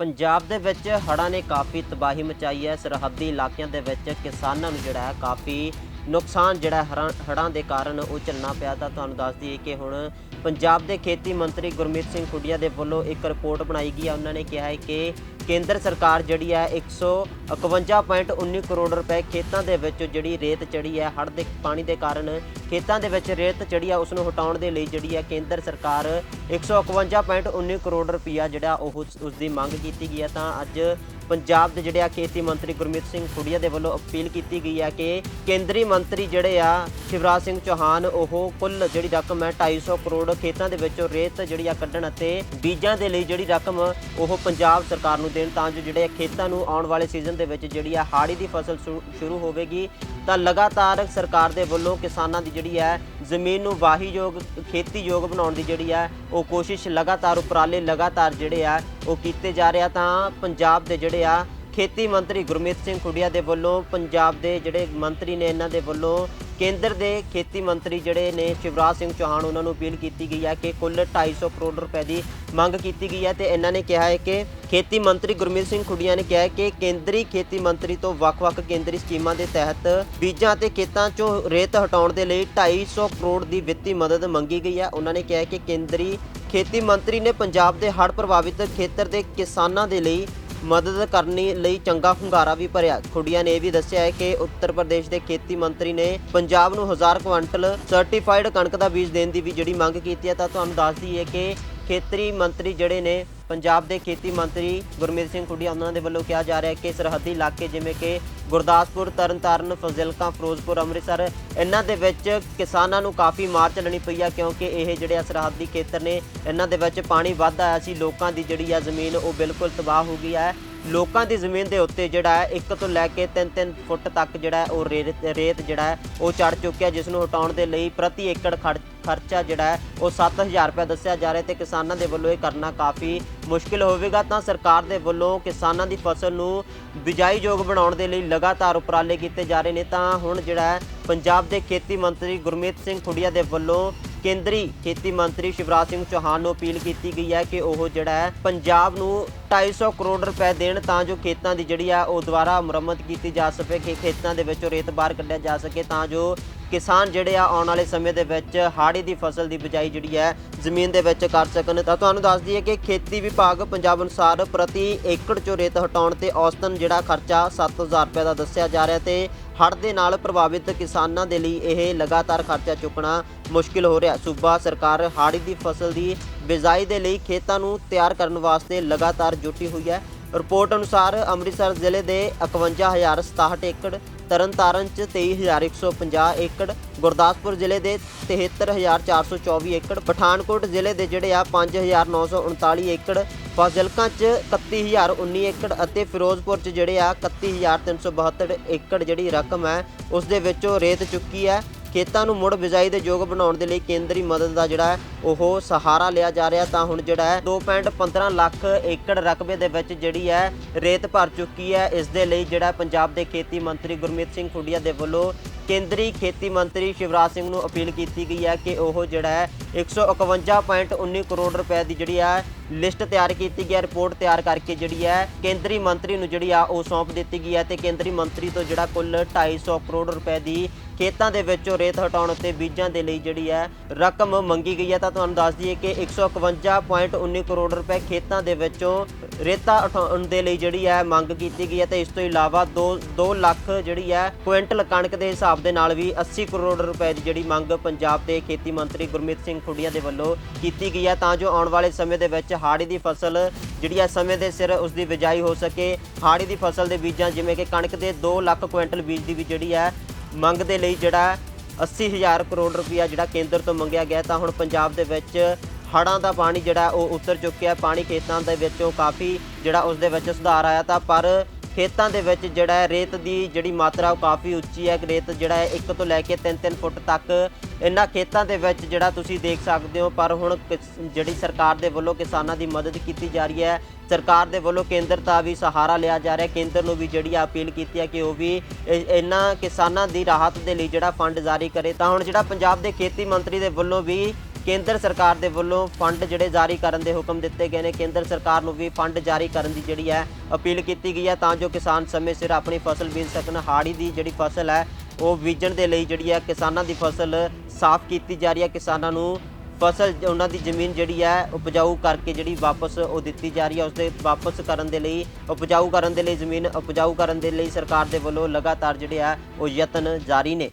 ਪੰਜਾਬ ਦੇ ਵਿੱਚ ਹੜ੍ਹਾਂ ਨੇ ਕਾਫੀ ਤਬਾਹੀ ਮਚਾਈ ਹੈ। ਸਰਹੱਦੀ ਇਲਾਕਿਆਂ ਦੇ ਵਿੱਚ ਕਿਸਾਨਾਂ ਨੂੰ ਜਿਹੜਾ ਹੈ ਕਾਫੀ ਨੁਕਸਾਨ ਜਿਹੜਾ ਹੈ ਹੜ੍ਹਾਂ ਦੇ ਕਾਰਨ ਉਹ ਝੱਲਣਾ ਪਿਆ। ਤਾਂ ਤੁਹਾਨੂੰ ਦੱਸ ਦਈਏ ਕਿ ਹੁਣ ਪੰਜਾਬ ਦੇ ਖੇਤੀ ਮੰਤਰੀ ਗੁਰਮੀਤ ਸਿੰਘ ਖੁੱਡੀਆ ਦੇ ਵੱਲੋਂ ਇੱਕ ਰਿਪੋਰਟ ਬਣਾਈ ਗਈ ਹੈ। ਉਹਨਾਂ ਨੇ ਕਿਹਾ ਹੈ ਕਿ ਕੇਂਦਰ ਸਰਕਾਰ ਜਿਹੜੀ ਹੈ 151.19 ਕਰੋੜ ਰੁਪਏ ਖੇਤਾਂ ਦੇ ਵਿੱਚ ਜਿਹੜੀ ਰੇਤ ਚੜੀ ਹੈ, ਹੜ੍ਹ ਦੇ ਪਾਣੀ ਦੇ ਕਾਰਨ ਖੇਤਾਂ ਦੇ ਵਿੱਚ ਰੇਤ ਚੜੀ ਹੈ ਉਸ ਨੂੰ ਹਟਾਉਣ ਦੇ ਲਈ ਜਿਹੜੀ ਹੈ ਕੇਂਦਰ ਸਰਕਾਰ 151.19 ਕਰੋੜ ਰੁਪਇਆ ਜਿਹੜਾ ਉਹ ਉਸ ਦੀ ਮੰਗ ਕੀਤੀ ਗਈ ਹੈ। ਤਾਂ ਅੱਜ ਪੰਜਾਬ ਦੇ ਜਿਹੜੇ ਆ ਖੇਤੀ ਮੰਤਰੀ ਗੁਰਮੀਤ ਸਿੰਘ ਖੁੱਡੀਆ ਦੇ ਵੱਲੋਂ ਅਪੀਲ ਕੀਤੀ ਗਈ ਹੈ ਕਿ ਕੇਂਦਰੀ ਮੰਤਰੀ ਜਿਹੜੇ ਆ ਸ਼ਿਵਰਾਜ ਸਿੰਘ ਚੌਹਾਨ, ਉਹ ਕੁੱਲ ਜਿਹੜੀ ਰਕਮ ਹੈ 250 ਕਰੋੜ ਖੇਤਾਂ ਦੇ ਵਿੱਚੋਂ ਰੇਤ ਜਿਹੜੀ ਆ ਕੱਢਣ ਅਤੇ ਬੀਜਾਂ ਦੇ ਲਈ ਜਿਹੜੀ ਰਕਮ ਉਹ ਪੰਜਾਬ ਸਰਕਾਰ ਨੂੰ ਦੇਣ, ਤਾਂ ਜੋ ਜਿਹੜੇ ਖੇਤਾਂ ਨੂੰ ਆਉਣ ਵਾਲੇ ਸੀਜ਼ਨ ਦੇ ਵਿੱਚ ਜਿਹੜੀ ਆ ਹਾੜੀ ਦੀ ਫਸਲ ਸ਼ੁਰੂ- ਸ਼ੁਰੂ ਹੋਵੇਗੀ, ਤਾਂ ਲਗਾਤਾਰ ਸਰਕਾਰ ਦੇ ਵੱਲੋਂ ਕਿਸਾਨਾਂ ਦੀ ਜਿਹੜੀ ਹੈ ਜ਼ਮੀਨ ਨੂੰ ਵਾਹੀਯੋਗ, ਖੇਤੀਯੋਗ ਬਣਾਉਣ ਦੀ ਜਿਹੜੀ ਹੈ ਉਹ ਕੋਸ਼ਿਸ਼ ਲਗਾਤਾਰ, ਉਪਰਾਲੇ ਲਗਾਤਾਰ ਜਿਹੜੇ ਆ ਉਹ ਕੀਤੇ ਜਾ ਰਿਹਾ ਤਾਂ ਪੰਜਾਬ ਦੇ ਜਿਹੜੇ ਆ ਖੇਤੀ ਮੰਤਰੀ ਗੁਰਮੀਤ ਸਿੰਘ ਖੁੱਡੀਆ ਦੇ ਵੱਲੋਂ ਪੰਜਾਬ ਦੇ ਜਿਹੜੇ ਮੰਤਰੀ ਨੇ, ਇਹਨਾਂ ਦੇ ਵੱਲੋਂ ਕੇਂਦਰ ਦੇ ਖੇਤੀ ਮੰਤਰੀ ਜਿਹੜੇ ਨੇ ਸ਼ਿਵਰਾਜ ਸਿੰਘ ਚੌਹਾਨ, ਉਹਨਾਂ ਨੂੰ ਅਪੀਲ ਕੀਤੀ ਗਈ ਹੈ ਕਿ ਕੁੱਲ 250 ਕਰੋੜ ਰੁਪਏ ਦੀ ਮੰਗ ਕੀਤੀ ਗਈ ਹੈ ਤੇ ਇਹਨਾਂ ਨੇ ਕਿਹਾ ਹੈ ਕਿ ਖੇਤੀ ਮੰਤਰੀ ਗੁਰਮੀਤ ਸਿੰਘ ਖੁੱਡੀਆਂ ਨੇ ਕਿਹਾ ਹੈ ਕਿ ਕੇਂਦਰੀ ਖੇਤੀ ਮੰਤਰੀ ਤੋਂ ਵੱਖ-ਵੱਖ ਕੇਂਦਰੀ ਸਕੀਮਾਂ ਦੇ ਤਹਿਤ ਬੀਜਾਂ ਅਤੇ ਖੇਤਾਂ 'ਚੋਂ ਰੇਤ ਹਟਾਉਣ ਦੇ ਲਈ 250 ਕਰੋੜ ਦੀ ਵਿੱਤੀ ਮਦਦ ਮੰਗੀ ਗਈ ਹੈ। ਉਹਨਾਂ ਨੇ ਕਿਹਾ ਹੈ ਕਿ ਕੇਂਦਰੀ ਖੇਤੀ ਮੰਤਰੀ ਨੇ ਪੰਜਾਬ ਦੇ ਹੜ੍ਹ ਪ੍ਰਭਾਵਿਤ ਖੇਤਰ ਦੇ ਕਿਸਾਨਾਂ ਦੇ ਲਈ ਮਦਦ ਕਰਨੀ ਲਈ ਚੰਗਾ ਹੁੰਗਾਰਾ ਵੀ ਭਰਿਆ। ਖੁੱਡੀਆਂ ਨੇ ਇਹ ਵੀ ਦੱਸਿਆ ਹੈ ਕਿ ਉੱਤਰ ਪ੍ਰਦੇਸ਼ ਦੇ ਖੇਤੀ ਮੰਤਰੀ ਨੇ ਪੰਜਾਬ ਨੂੰ 1000 ਕੁਇੰਟਲ ਸਰਟੀਫਾਈਡ ਕਣਕ ਦਾ ਬੀਜ ਦੇਣ ਦੀ ਵੀ ਜਿਹੜੀ ਮੰਗ ਕੀਤੀ ਹੈ ਤਾਂ ਤੁਹਾਨੂੰ ਦੱਸ ਦਈਏ ਕਿ ਖੇਤਰੀ ਮੰਤਰੀ ਜਿਹੜੇ ਨੇ, ਪੰਜਾਬ ਦੇ ਖੇਤੀ ਮੰਤਰੀ ਗੁਰਮੀਤ ਸਿੰਘ ਖੁੱਡੀਆਂ, ਉਹਨਾਂ ਦੇ ਵੱਲੋਂ ਕਿਹਾ ਜਾ ਰਿਹਾ ਹੈ ਕਿ ਸਰਹੱਦੀ ਇਲਾਕੇ ਜਿਵੇਂ ਕਿ ਗੁਰਦਾਸਪੁਰ, ਤਰਨਤਾਰਨ, ਫਜ਼ਿਲਕਾ, ਫਿਰੋਜ਼ਪੁਰ, ਅੰਮ੍ਰਿਤਸਰ, ਇਹਨਾਂ ਦੇ ਵਿੱਚ ਕਿਸਾਨਾਂ ਨੂੰ ਕਾਫੀ ਮਾਰ ਚੱਲਣੀ ਪਈ ਆ, ਕਿਉਂਕਿ ਇਹ ਜਿਹੜੇ ਆ ਸਰਹੱਦੀ ਖੇਤਰ ਨੇ, ਇਹਨਾਂ ਦੇ ਵਿੱਚ ਪਾਣੀ ਵੱਧ ਆਇਆ ਸੀ, ਲੋਕਾਂ ਦੀ ਜਿਹੜੀ ਆ ਜ਼ਮੀਨ ਉਹ ਬਿਲਕੁਲ ਤਬਾਹ ਹੋ ਗਈ ਹੈ ਲੋਕਾਂ ਦੀ ਜ਼ਮੀਨ ਦੇ ਉੱਤੇ ਜਿਹੜਾ ਹੈ 1 ਤੋਂ ਲੈ ਕੇ 3-3 ਫੁੱਟ ਤੱਕ ਜਿਹੜਾ ਉਹ ਰੇਤ ਰੇਤ ਜਿਹੜਾ ਹੈ, ਉਹ ਚੜ ਚੁੱਕਿਆ, ਜਿਸ ਨੂੰ ਹਟਾਉਣ ਦੇ ਲਈ ਪ੍ਰਤੀ ਏਕੜ ਖੜ- ਖਰਚਾ ਜਿਹੜਾ ਹੈ, ਉਹ 7000 ਰੁਪਏ ਦੱਸਿਆ ਜਾ ਰਿਹਾ ਤੇ ਕਿਸਾਨਾਂ ਦੇ ਵੱਲੋਂ ਇਹ ਕਰਨਾ ਕਾਫੀ ਮੁਸ਼ਕਿਲ ਹੋਵੇਗਾ। ਤਾਂ ਸਰਕਾਰ ਦੇ ਵੱਲੋਂ ਕਿਸਾਨਾਂ ਦੀ ਫਸਲ ਨੂੰ ਬਿਜਾਈਯੋਗ ਬਣਾਉਣ ਦੇ ਲਈ ਲਗਾਤਾਰ ਉਪਰਾਲੇ ਕੀਤੇ ਜਾ ਰਹੇ ਨੇ। ਤਾਂ ਹੁਣ ਜਿਹੜਾ ਹੈ, ਪੰਜਾਬ ਦੇ ਖੇਤੀ ਮੰਤਰੀ ਗੁਰਮੀਤ ਸਿੰਘ ਖੁੱਡੀਆ ਦੇ ਵੱਲੋਂ ਕੇਂਦਰੀ ਖੇਤੀ ਮੰਤਰੀ ਸ਼ਿਵਰਾਜ ਸਿੰਘ ਚੌਹਾਨ ਨੂੰ ਅਪੀਲ ਕੀਤੀ ਗਈ ਹੈ ਕਿ ਉਹ ਜਿਹੜਾ ਹੈ, ਪੰਜਾਬ ਨੂੰ 250 ਕਰੋੜ ਰੁਪਏ ਦੇਣ ਤਾਂ ਜੋ ਖੇਤਾਂ ਦੀ ਜਿਹੜੀ ਆ ਉਹ ਦੁਬਾਰਾ ਮੁਰੰਮਤ ਕੀਤੀ ਜਾ ਸਕੇ ਕਿ ਖੇਤਾਂ ਦੇ ਵਿੱਚੋਂ ਰੇਤ ਬਾਹਰ ਕੱਢਿਆ ਜਾ ਸਕੇ ਤਾਂ ਜੋ ਕਿਸਾਨ ਜਿਹੜੇ ਆ ਆਉਣ ਵਾਲੇ ਸਮੇਂ ਦੇ ਵਿੱਚ ਹਾੜੀ ਦੀ ਫਸਲ ਦੀ ਬਿਜਾਈ ਜਿਹੜੀ ਹੈ ਜ਼ਮੀਨ ਦੇ ਵਿੱਚ ਕਰ ਸਕਣ। ਤਾਂ ਤੁਹਾਨੂੰ ਦੱਸ ਦਈਏ ਕਿ ਖੇਤੀ ਵਿਭਾਗ ਪੰਜਾਬ ਅਨੁਸਾਰ ਪ੍ਰਤੀ ਏਕੜ ਚੋਂ ਰੇਤ ਹਟਾਉਣ ਤੇ ਔਸਤਨ ਜਿਹੜਾ ਖਰਚਾ 7000 ਰੁਪਏ ਦਾ ਦੱਸਿਆ ਜਾ ਰਿਹਾ ਤੇ ਹੜ੍ਹ ਦੇ ਨਾਲ ਪ੍ਰਭਾਵਿਤ ਕਿਸਾਨਾਂ ਦੇ ਲਈ ਇਹ ਲਗਾਤਾਰ ਖਰਚਾ ਚੁੱਕਣਾ ਮੁਸ਼ਕਿਲ ਹੋ ਰਿਹਾ। ਸੂਬਾ ਸਰਕਾਰ ਹਾੜੀ ਦੀ ਫਸਲ ਦੀ ਬਿਜਾਈ ਦੇ ਲਈ ਖੇਤਾਂ ਨੂੰ ਤਿਆਰ ਕਰਨ ਵਾਸਤੇ ਲਗਾਤਾਰ ਜੁਟੀ ਹੋਈ ਹੈ। ਰਿਪੋਰਟ ਅਨੁਸਾਰ ਅੰਮ੍ਰਿਤਸਰ ਜ਼ਿਲ੍ਹੇ ਦੇ 51067 ਏਕੜ, ਤਰਨਤਾਰਨ ਚ 23150 ਏਕੜ, ਗੁਰਦਾਸਪੁਰ ਜ਼ਿਲ੍ਹੇ ਦੇ 73424 ਏਕੜ, ਪਠਾਨਕੋਟ ਜ਼ਿਲ੍ਹੇ ਦੇ ਜਿਹੜੇ ਆ 5939 ਏਕੜ ਫਾਜ਼ਿਲਕਾ ਚ 31019 ਏਕੜ ਅਤੇ ਫਿਰੋਜ਼ਪੁਰ ਚ ਜਿਹੜੇ ਆ 31372 ਏਕੜ ਜਿਹੜੀ ਰਕਮ ਹੈ, ਉਸ ਦੇ ਵਿੱਚੋਂ ਰੇਤ ਚੁੱਕੀ ਹੈ। ਖੇਤਾਂ ਨੂੰ ਮੁੜ ਬਿਜਾਈ ਦੇ ਯੋਗ ਬਣਾਉਣ ਦੇ ਲਈ ਕੇਂਦਰੀ ਮਦਦ ਦਾ ਜਿਹੜਾ ਉਹ ਸਹਾਰਾ ਲਿਆ ਜਾ ਰਿਹਾ। ਤਾਂ ਹੁਣ ਜਿਹੜਾ ਹੈ 2.15 ਲੱਖ ਏਕੜ ਰਕਬੇ ਦੇ ਵਿੱਚ ਜਿਹੜੀ ਹੈ, ਰੇਤ ਭਰ ਚੁੱਕੀ ਹੈ। ਇਸ ਦੇ ਲਈ ਜਿਹੜਾ ਪੰਜਾਬ ਦੇ ਖੇਤੀ ਮੰਤਰੀ ਗੁਰਮੀਤ ਸਿੰਘ ਖੁੱਡੀਆ ਦੇ ਵੱਲੋਂ ਕੇਂਦਰੀ ਖੇਤੀ ਮੰਤਰੀ ਸ਼ਿਵਰਾਜ ਸਿੰਘ ਨੂੰ ਅਪੀਲ ਕੀਤੀ ਗਈ ਹੈ ਕਿ ਉਹ ਜਿਹੜਾ ਹੈ 151.19 ਕਰੋੜ ਰੁਪਏ ਦੀ ਜਿਹੜੀ ਹੈ ਲਿਸਟ ਤਿਆਰ ਕੀਤੀ ਗਈ ਹੈ, ਰਿਪੋਰਟ ਤਿਆਰ ਕਰਕੇ ਜਿਹੜੀ ਹੈ ਕੇਂਦਰੀ ਮੰਤਰੀ ਨੂੰ ਜਿਹੜੀ ਆ ਉਹ ਸੌਂਪ ਦਿੱਤੀ ਗਈ ਹੈ ਤੇ ਕੇਂਦਰੀ ਮੰਤਰੀ ਤੋਂ ਜਿਹੜਾ ਕੁੱਲ 250 ਕਰੋੜ ਰੁਪਏ ਦੀ ਖੇਤਾਂ ਦੇ ਵਿੱਚੋਂ ਰੇਤ ਹਟਾਉਣ ਅਤੇ ਬੀਜਾਂ ਦੇ ਲਈ ਜਿਹੜੀ ਹੈ ਰਕਮ ਮੰਗੀ ਗਈ ਹੈ ਤਾਂ ਤੁਹਾਨੂੰ ਦੱਸ ਦਈਏ ਕਿ 151.19 ਕਰੋੜ ਰੁਪਏ ਖੇਤਾਂ ਦੇ ਵਿੱਚੋਂ ਰੇਤਾ ਹਟਾਉਣ ਦੇ ਲਈ ਜਿਹੜੀ ਹੈ ਮੰਗ ਕੀਤੀ ਗਈ ਹੈ ਤੇ ਇਸ ਤੋਂ ਇਲਾਵਾ 2 2 ਲੱਖ ਜਿਹੜੀ ਹੈ ਕੁਇੰਟਲ ਕਣਕ ਦੇ ਹਿਸਾਬ ਦੇ ਨਾਲ ਵੀ 80 ਕਰੋੜ ਰੁਪਏ ਦੀ ਜਿਹੜੀ ਮੰਗ ਪੰਜਾਬ ਦੇ ਖੇਤੀ ਮੰਤਰੀ ਗੁਰਮੀਤ ਸਿੰਘ ਖੁੱਡੀਆ ਦੇ ਵੱਲੋਂ ਕੀਤੀ ਗਈ ਹੈ ਤਾਂ ਜੋ ਆਉਣ ਵਾਲੇ ਸਮੇਂ ਦੇ ਵਿੱਚ ਹਾੜੀ ਦੀ ਫਸਲ ਜਿਹੜੀ ਹੈ ਸਮੇਂ ਦੇ ਸਿਰ ਉਸ ਦੀ ਬਿਜਾਈ ਹੋ ਸਕੇ। ਹਾੜੀ ਦੀ ਫਸਲ ਦੇ ਬੀਜਾਂ ਜਿਵੇਂ ਕਿ ਕਣਕ ਦੇ 2 ਲੱਖ ਕੁਇੰਟਲ ਬੀਜ ਦੀ ਵੀ ਜਿਹੜੀ ਹੈ ਮੰਗ ਦੇ ਲਈ ਜਿਹੜਾ 80000 ਕਰੋੜ ਰੁਪਇਆ ਜਿਹੜਾ ਕੇਂਦਰ ਤੋਂ ਮੰਗਿਆ ਗਿਆ, ਤਾਂ ਹੁਣ ਪੰਜਾਬ ਦੇ ਵਿੱਚ ਹੜ੍ਹਾਂ ਦਾ ਪਾਣੀ ਜਿਹੜਾ ਉਹ ਉਤਰ ਚੁੱਕਿਆ। ਪਾਣੀ ਖੇਤਾਂ ਦੇ ਵਿੱਚੋਂ ਕਾਫੀ ਜਿਹੜਾ ਉਸ ਦੇ ਵਿੱਚ ਸੁਧਾਰ ਆਇਆ ਤਾਂ ਪਰ ਖੇਤਾਂ ਦੇ ਵਿੱਚ ਜਿਹੜਾ ਹੈ, ਰੇਤ ਦੀ ਜਿਹੜੀ ਮਾਤਰਾ ਉਹ ਕਾਫੀ ਉੱਚੀ ਹੈ। ਰੇਤ ਜਿਹੜਾ ਹੈ 1 ਤੋਂ ਲੈ ਕੇ 3-3 ਫੁੱਟ ਤੱਕ ਇਹਨਾਂ ਖੇਤਾਂ ਦੇ ਵਿੱਚ ਜਿਹੜਾ ਤੁਸੀਂ ਦੇਖ ਸਕਦੇ ਹੋ। ਪਰ ਹੁਣ ਕਿਸ- ਜਿਹੜੀ ਸਰਕਾਰ ਦੇ ਵੱਲੋਂ ਕਿਸਾਨਾਂ ਦੀ ਮਦਦ ਕੀਤੀ ਜਾ ਰਹੀ ਹੈ, ਸਰਕਾਰ ਦੇ ਵੱਲੋਂ ਕੇਂਦਰ ਦਾ ਵੀ ਸਹਾਰਾ ਲਿਆ ਜਾ ਰਿਹਾ। ਕੇਂਦਰ ਨੂੰ ਵੀ ਜਿਹੜੀ ਆ ਅਪੀਲ ਕੀਤੀ ਹੈ ਕਿ ਉਹ ਵੀ ਇਹਨਾਂ ਕਿਸਾਨਾਂ ਦੀ ਰਾਹਤ ਦੇ ਲਈ ਜਿਹੜਾ ਫੰਡ ਜਾਰੀ ਕਰੇ। ਤਾਂ ਹੁਣ ਜਿਹੜਾ ਪੰਜਾਬ ਦੇ ਖੇਤੀ ਮੰਤਰੀ ਦੇ ਵੱਲੋਂ ਵੀ ਕੇਂਦਰ ਸਰਕਾਰ ਦੇ ਵੱਲੋਂ ਫੰਡ ਜਿਹੜੇ ਜਾਰੀ ਕਰਨ ਦੇ ਹੁਕਮ ਦਿੱਤੇ ਗਏ ਨੇ। ਕੇਂਦਰ ਸਰਕਾਰ ਨੂੰ ਵੀ ਫੰਡ ਜਾਰੀ ਕਰਨ ਦੀ ਜਿਹੜੀ ਹੈ ਅਪੀਲ ਕੀਤੀ ਗਈ ਹੈ ਤਾਂ ਜੋ ਕਿਸਾਨ ਸਮੇਂ ਸਿਰ ਆਪਣੀ ਫਸਲ ਬੀਜ ਸਕਣ। ਹਾੜੀ ਦੀ ਜਿਹੜੀ ਫਸਲ ਹੈ, ਉਹ ਬੀਜਣ ਦੇ ਲਈ ਜਿਹੜੀ ਹੈ ਕਿਸਾਨਾਂ ਦੀ ਫਸਲ ਸਾਫ਼ ਕੀਤੀ ਜਾ ਰਹੀ ਹੈ। ਕਿਸਾਨਾਂ ਨੂੰ ਫਸਲ ਉਹਨਾਂ ਦੀ ਜ਼ਮੀਨ ਜਿਹੜੀ ਹੈ ਉਪਜਾਊ ਕਰਕੇ ਜਿਹੜੀ ਵਾਪਸ ਉਹ ਦਿੱਤੀ ਜਾ ਰਹੀ ਹੈ। ਉਸ ਦੇ ਵਾਪਸ ਕਰਨ ਦੇ ਲਈ, ਉਪਜਾਊ ਕਰਨ ਦੇ ਲਈ ਜ਼ਮੀਨ, ਉਪਜਾਊ ਕਰਨ ਦੇ ਲਈ ਸਰਕਾਰ ਦੇ ਵੱਲੋਂ ਲਗਾਤਾਰ ਜਿਹੜੇ ਆ ਉਹ ਯਤਨ ਜਾਰੀ ਨੇ।